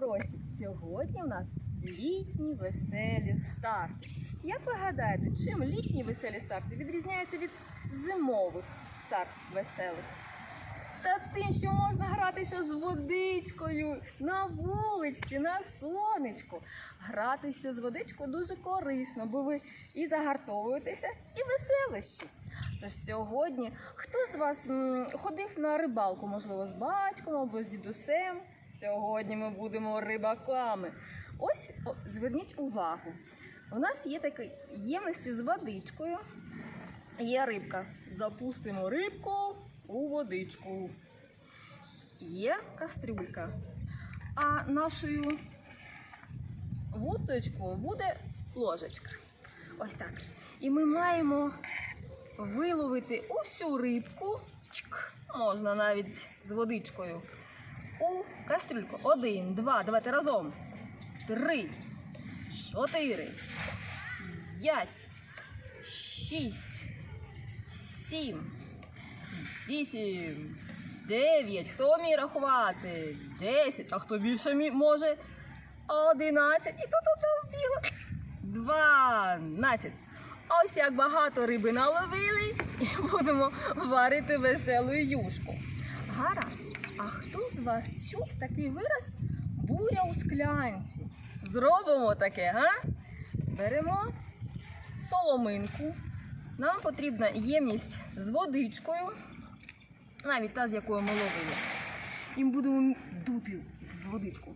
хороші! Сьогодні у нас літні веселі старти. Як ви гадаєте, чим літні веселі старти відрізняються від зимових стартів веселих? Та тим, що можна гратися з водичкою на вулиці, на сонечку. Гратися з водичкою дуже корисно, бо ви і загартовуєтеся, і веселищі. Тож сьогодні хто з вас ходив на рибалку, можливо, з батьком або з дідусем? Сьогодні ми будемо рибаками. Ось о, зверніть увагу. У нас є такі ємності з водичкою. Є рибка. Запустимо рибку у водичку. Є кастрюлька. А нашою вудочкою буде ложечка. Ось так. І ми маємо виловити усю рибку, можна навіть з водичкою, у кастрюльку. Один, два, давайте разом. Три, чотири, п'ять, шість, сім, вісім, дев'ять. Хто вміє рахувати? Десять. А хто більше може? Одинадцять. І тут біло. Дванадцять. Ось як багато риби наловили і будемо варити веселу юшку. Гаразд. А хто з вас чув такий вираз буря у склянці? Зробимо таке, га? Беремо соломинку. Нам потрібна ємність з водичкою, навіть та, з якою ми ловили. І будемо дути в водичку.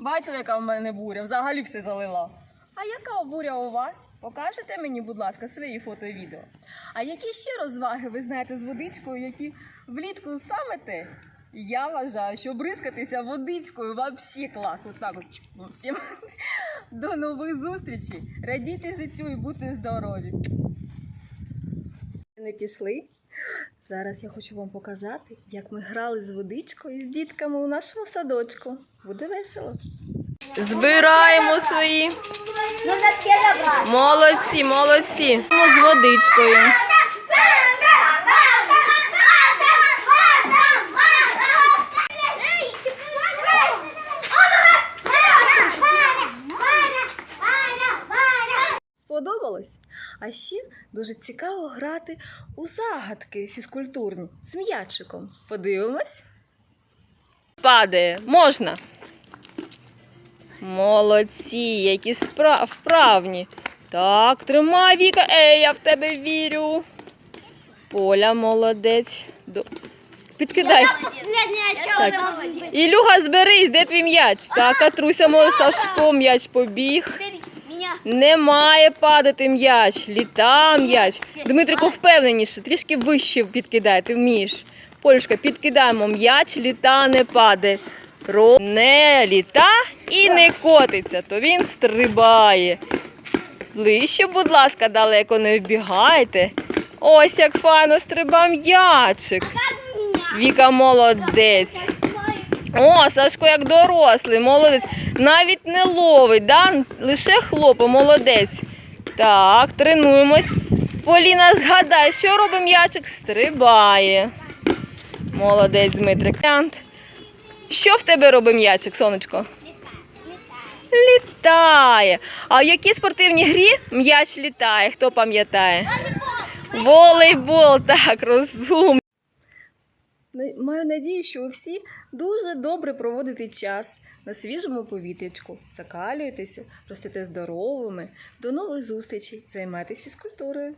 Бачили, яка в мене буря? Взагалі все залила. А яка буря у вас? Покажете мені, будь ласка, свої фото і відео. А які ще розваги ви знаєте з водичкою, які влітку саме те? Я вважаю, що бризкатися водичкою взагалі клас. От так от. Всім до нових зустрічей. Радійте життю і будьте здорові. Не пішли? Зараз я хочу вам показати, як ми грали з водичкою з дітками у нашому садочку. Буде весело. Збираємо свої. Ну. Молодці, молодці. З водичкою. Сподобалось? А ще дуже цікаво грати у загадки фізкультурні з м'ячиком. Подивимось. Падає, можна. Молодці, які спра- вправні. Так, тримай Віка. Ей, я в тебе вірю. Поля молодець. До- Підкидай. Так. Ілюга, зберись, де твій м'яч? Так, Катруся, мов Сашко, м'яч побіг. Не падати м'яч, літа м'яч. Дмитрику, впевненіше, трішки вище підкидай, ти вмієш. Полюшка, підкидаємо м'яч, літа не падає. Ро... Не літа і не котиться, то він стрибає. Ближче, будь ласка, далеко не вбігайте. Ось як файно стриба м'ячик. Віка молодець. О, Сашко як дорослий, молодець. Навіть не ловить, да? лише хлопа, молодець. Так, тренуємось. Поліна, згадай, що робить м'ячик? Стрибає. Молодець, Дмитрик. Що в тебе робить м'ячик, сонечко? Літає. А в якій спортивній грі м'яч літає? Хто пам'ятає? Волейбол, так, розумно. Маю надію, що ви всі дуже добре проводите час на свіжому повітрячку, закалюєтеся, ростете здоровими. До нових зустрічей, займайтесь фізкультурою.